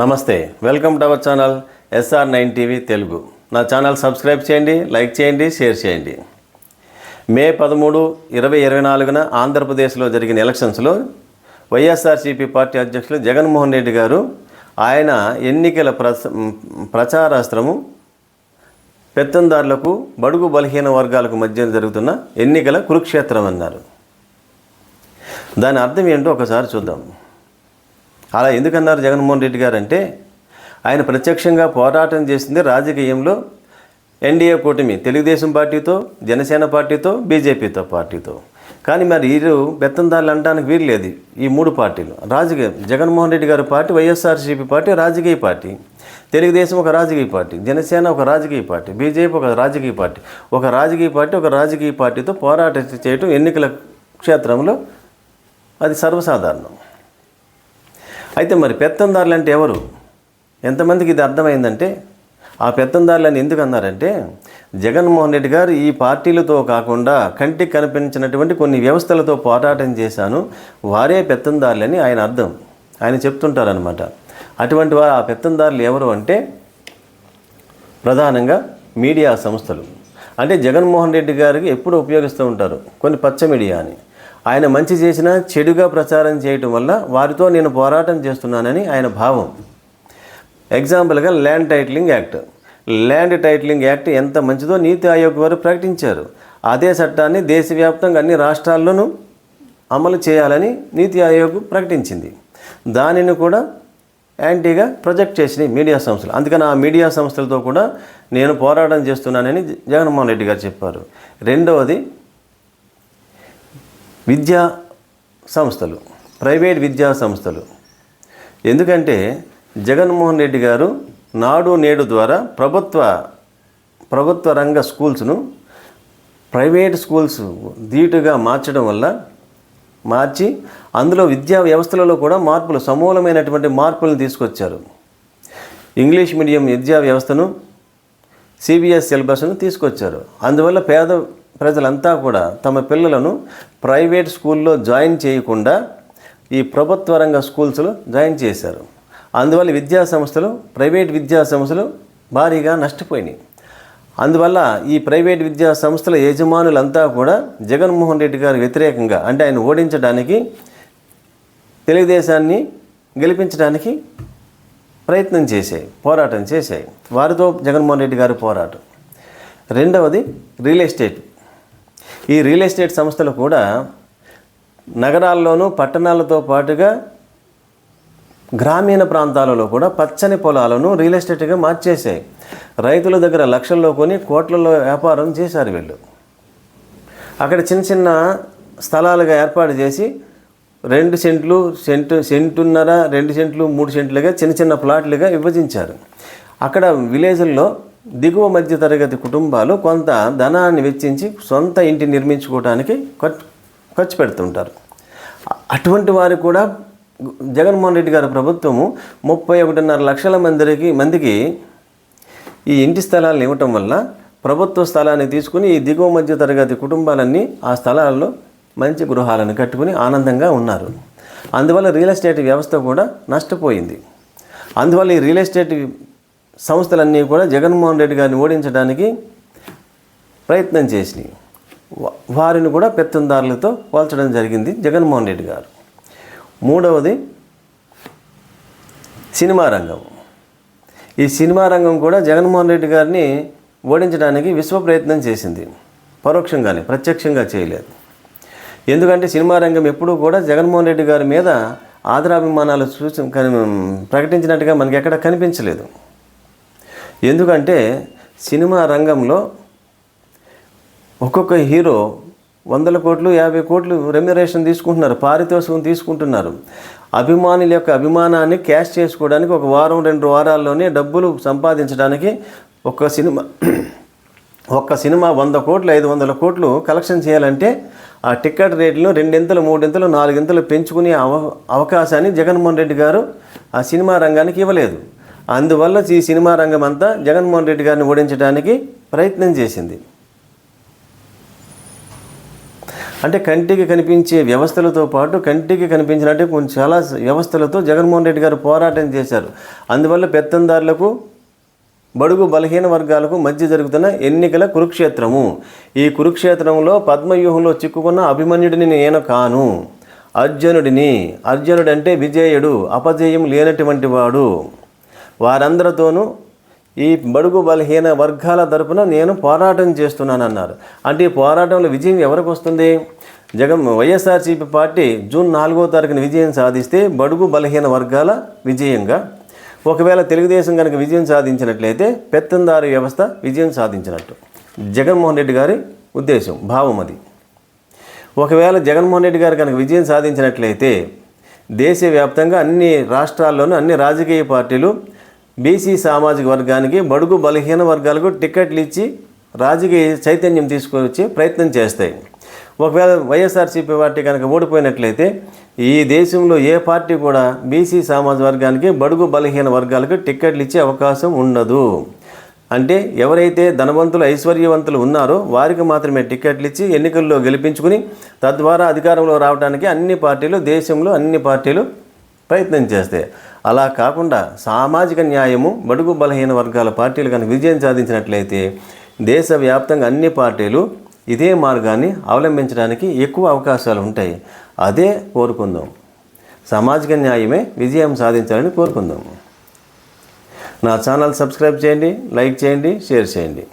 నమస్తే welcome to our channel SR nine TV Telugu. నా channel subscribe చేయండి like చేయండి షేర్ చేయండి. మే పదమూడు ఇరవై ఇరవై నాలుగున ఆంధ్రప్రదేశ్లో జరిగిన ఎలక్షన్స్లో వైఎస్ఆర్సీపీ పార్టీ అధ్యక్షులు జగన్మోహన్ రెడ్డి గారు ఆయన ఎన్నికల ప్రచ ప్రచారాస్త్రము పెత్తందారులకు బడుగు బలహీన వర్గాలకు మధ్య జరుగుతున్న ఎన్నికల కురుక్షేత్రం అన్నారు. దాని అర్థం ఏంటో ఒకసారి చూద్దాం. అలా ఎందుకన్నారు జగన్మోహన్ రెడ్డి గారు అంటే ఆయన ప్రత్యక్షంగా పోరాటం చేసింది రాజకీయంలో ఎన్డీఏ కూటమి తెలుగుదేశం పార్టీతో జనసేన పార్టీతో బీజేపీతో పార్టీతో. కానీ మరి వీరు బెత్తందారులు అనడానికి వీరు లేదు ఈ మూడు పార్టీలు. రాజకీయ జగన్మోహన్ రెడ్డి గారి పార్టీ వైఎస్ఆర్సీపీ పార్టీ రాజకీయ పార్టీ. తెలుగుదేశం ఒక రాజకీయ పార్టీ జనసేన ఒక రాజకీయ పార్టీ బీజేపీ ఒక రాజకీయ పార్టీ. ఒక రాజకీయ పార్టీ ఒక రాజకీయ పార్టీతో పోరాటం చేయటం ఎన్నికల క్షేత్రంలో అది సర్వసాధారణం. అయితే మరి పెత్తందారులు అంటే ఎవరు? ఎంతమందికి ఇది అర్థమైందంటే ఆ పెత్తందారులని ఎందుకు అన్నారంటే జగన్మోహన్ రెడ్డి గారు ఈ పార్టీలతో కాకుండా కంటికి కనిపించినటువంటి కొన్ని వ్యవస్థలతో పోరాటం చేశాను వారే పెత్తందారులని ఆయన అర్థం. ఆయన చెప్తుంటారనమాట అటువంటి వారు ఆ పెత్తందారులు ఎవరు అంటే ప్రధానంగా మీడియా సంస్థలు. అంటే జగన్మోహన్ రెడ్డి గారికి ఎప్పుడు ఉపయోగిస్తూ ఉంటారు? కొన్ని పచ్చ మీడియా అని. ఆయన మంచి చేసినా చెడుగా ప్రచారం చేయటం వల్ల వారితో నేను పోరాటం చేస్తున్నానని ఆయన భావం. ఎగ్జాంపుల్గా land titling act land titling act ఎంత మంచిదో నీతి ఆయోగ్ వారు ప్రకటించారు. అదే చట్టాన్ని దేశవ్యాప్తంగా అన్ని రాష్ట్రాల్లోనూ అమలు చేయాలని నీతి ఆయోగ్ ప్రకటించింది. దానిని కూడా యాంటీగా ప్రొజెక్ట్ చేసినాయి మీడియా సంస్థలు. అందుకని ఆ మీడియా సంస్థలతో కూడా నేను పోరాటం చేస్తున్నానని జగన్మోహన్ రెడ్డి గారు చెప్పారు. రెండవది విద్యా సంస్థలు ప్రైవేట్ విద్యా సంస్థలు. ఎందుకంటే జగన్మోహన్ రెడ్డి గారు నాడు నేడు ద్వారా ప్రభుత్వ ప్రభుత్వ రంగ స్కూల్స్ను ప్రైవేట్ స్కూల్స్ ధీటుగా మార్చడం వల్ల మార్చి అందులో విద్యా వ్యవస్థలలో కూడా మార్పులు సమూలమైనటువంటి మార్పులను తీసుకొచ్చారు. ఇంగ్లీష్ మీడియం విద్యా వ్యవస్థను సిబిఎస్ సిలబస్ను తీసుకొచ్చారు. అందువల్ల పేద ప్రజలంతా కూడా తమ పిల్లలను ప్రైవేట్ స్కూల్లో జాయిన్ చేయకుండా ఈ ప్రభుత్వ రంగ స్కూల్స్లో జాయిన్ చేశారు. అందువల్ల విద్యా సంస్థలు ప్రైవేట్ విద్యా సంస్థలు భారీగా నష్టపోయినాయి. అందువల్ల ఈ ప్రైవేట్ విద్యా సంస్థల యజమానులంతా కూడా జగన్మోహన్ రెడ్డి గారి వ్యతిరేకంగా అంటే ఆయన ఓడించడానికి తెలుగుదేశాన్ని గెలిపించడానికి ప్రయత్నం చేశాయి పోరాటం చేశాయి. వారితో జగన్మోహన్ రెడ్డి గారు పోరాటం. రెండవది రియల్ ఎస్టేట్. ఈ రియల్ ఎస్టేట్ సంస్థలు కూడా నగరాల్లోనూ పట్టణాలతో పాటుగా గ్రామీణ ప్రాంతాలలో కూడా పచ్చని పొలాలను రియల్ ఎస్టేట్గా మార్చేశాయి. రైతుల దగ్గర లక్షల్లో కొని కోట్లలో వ్యాపారం చేశారు వీళ్ళు. అక్కడ చిన్న చిన్న స్థలాలుగా ఏర్పాటు చేసి రెండు సెంట్లు సెంటు సెంటున్నర రెండు సెంట్లు మూడు సెంట్లుగా చిన్న చిన్న ప్లాట్లుగా విభజించారు. అక్కడ విలేజ్ల్లో దిగువ మధ్య తరగతి కుటుంబాలు కొంత ధనాన్ని వెచ్చించి సొంత ఇంటి నిర్మించుకోవడానికి ఖర్చు ఖర్చు పెడుతుంటారు. అటువంటి వారు కూడా జగన్మోహన్ రెడ్డి గారి ప్రభుత్వము ముప్పై ఒకటిన్నర లక్షల మందికి మందికి ఈ ఇంటి స్థలాలను ఇవ్వటం వల్ల ప్రభుత్వ స్థలాన్ని తీసుకుని ఈ దిగువ మధ్య తరగతి కుటుంబాలన్నీ ఆ స్థలాల్లో మంచి గృహాలను కట్టుకుని ఆనందంగా ఉన్నారు. అందువల్ల రియల్ ఎస్టేట్ వ్యవస్థ కూడా నష్టపోయింది. అందువల్ల ఈ రియల్ ఎస్టేట్ సంస్థలన్నీ కూడా జగన్మోహన్ రెడ్డి గారిని ఓడించడానికి ప్రయత్నం చేసినాయి. వారిని కూడా పెత్తందారులతో పోల్చడం జరిగింది జగన్మోహన్ రెడ్డి గారు. మూడవది సినిమా రంగం. ఈ సినిమా రంగం కూడా జగన్మోహన్ రెడ్డి గారిని ఓడించడానికి విశ్వ ప్రయత్నం చేసింది. పరోక్షంగానే ప్రత్యక్షంగా చేయలేదు. ఎందుకంటే సినిమా రంగం ఎప్పుడూ కూడా జగన్మోహన్ రెడ్డి గారి మీద ఆదరాభిమానాలు సూచి ప్రకటించినట్టుగా మనకి ఎక్కడ కనిపించలేదు. ఎందుకంటే సినిమా రంగంలో ఒక్కొక్క హీరో వందల కోట్లు యాభై కోట్లు రెమ్యురేషన్ తీసుకుంటున్నారు పారితోషికం తీసుకుంటున్నారు. అభిమానుల యొక్క అభిమానాన్ని క్యాష్ చేసుకోవడానికి ఒక వారం రెండు వారాల్లోనే డబ్బులు సంపాదించడానికి ఒక్క సినిమా ఒక్క సినిమా వంద కోట్లు ఐదు వందల కోట్లు కలెక్షన్ చేయాలంటే ఆ టికెట్ రేట్లను రెండింతలు మూడింతలు నాలుగింతలు పెంచుకునే అవ అవకాశాన్ని జగన్మోహన్ రెడ్డి గారు ఆ సినిమా రంగానికి ఇవ్వలేదు. అందువల్ల ఈ సినిమా రంగం అంతా జగన్మోహన్ రెడ్డి గారిని ఓడించడానికి ప్రయత్నం చేసింది. అంటే కంటికి కనిపించే వ్యవస్థలతో పాటు కంటికి కనిపించినట్టే కొంచెం చాలా వ్యవస్థలతో జగన్మోహన్ రెడ్డి గారు పోరాటం చేశారు. అందువల్ల పెత్తందారులకు బడుగు బలహీన వర్గాలకు మధ్య జరుగుతున్న ఎన్నికల కురుక్షేత్రము. ఈ కురుక్షేత్రంలో పద్మవ్యూహంలో చిక్కుకున్న అభిమన్యుడిని నేను కాను. అర్జునుడిని. అర్జునుడంటే విజేయుడు విజయుడు అపజయం లేనటువంటి వాడు. వారందరితోనూ ఈ బడుగు బలహీన వర్గాల తరపున నేను పోరాటం చేస్తున్నాను అన్నారు అంటే ఈ పోరాటంలో విజయం ఎవరికి వస్తుంది? జగన్ వైఎస్ఆర్సీపీ పార్టీ జూన్ నాలుగో తారీఖున విజయం సాధిస్తే బడుగు బలహీన వర్గాల విజయంగా ఒకవేళ తెలుగుదేశం కనుక విజయం సాధించినట్లయితే పెత్తందారి వ్యవస్థ విజయం సాధించినట్టు. జగన్మోహన్ రెడ్డి గారి ఉద్దేశం భావం అది. ఒకవేళ జగన్మోహన్ రెడ్డి గారు కనుక విజయం సాధించినట్లయితే దేశవ్యాప్తంగా అన్ని రాష్ట్రాల్లోనూ అన్ని రాజకీయ పార్టీలు బీసీ సామాజిక వర్గానికి బడుగు బలహీన వర్గాలకు టికెట్లు ఇచ్చి రాజకీయ చైతన్యం తీసుకొచ్చే ప్రయత్నం చేస్తాయి. ఒకవేళ వైఎస్ఆర్సీపీ పార్టీ కనుక ఓడిపోయినట్లయితే ఈ దేశంలో ఏ పార్టీ కూడా బీసీ సామాజిక వర్గానికి బడుగు బలహీన వర్గాలకు టిక్కెట్లు ఇచ్చే అవకాశం ఉండదు. అంటే ఎవరైతే ధనవంతులు ఐశ్వర్యవంతులు ఉన్నారో వారికి మాత్రమే టికెట్లు ఇచ్చి ఎన్నికల్లో గెలిపించుకుని తద్వారా అధికారంలో రావడానికి అన్ని పార్టీలు దేశంలో అన్ని పార్టీలు ప్రయత్నం చేస్తాయి. అలా కాకుండా సామాజిక న్యాయము బడుగు బలహీన వర్గాల పార్టీలు కనుక విజయం సాధించినట్లయితే దేశవ్యాప్తంగా అన్ని పార్టీలు ఇదే మార్గాన్ని అవలంబించడానికి ఎక్కువ అవకాశాలు ఉంటాయి. అదే కోరుకుందాం. సామాజిక న్యాయమే విజయం సాధించాలని కోరుకుందాం. నా ఛానల్ సబ్స్క్రైబ్ చేయండి లైక్ చేయండి షేర్ చేయండి.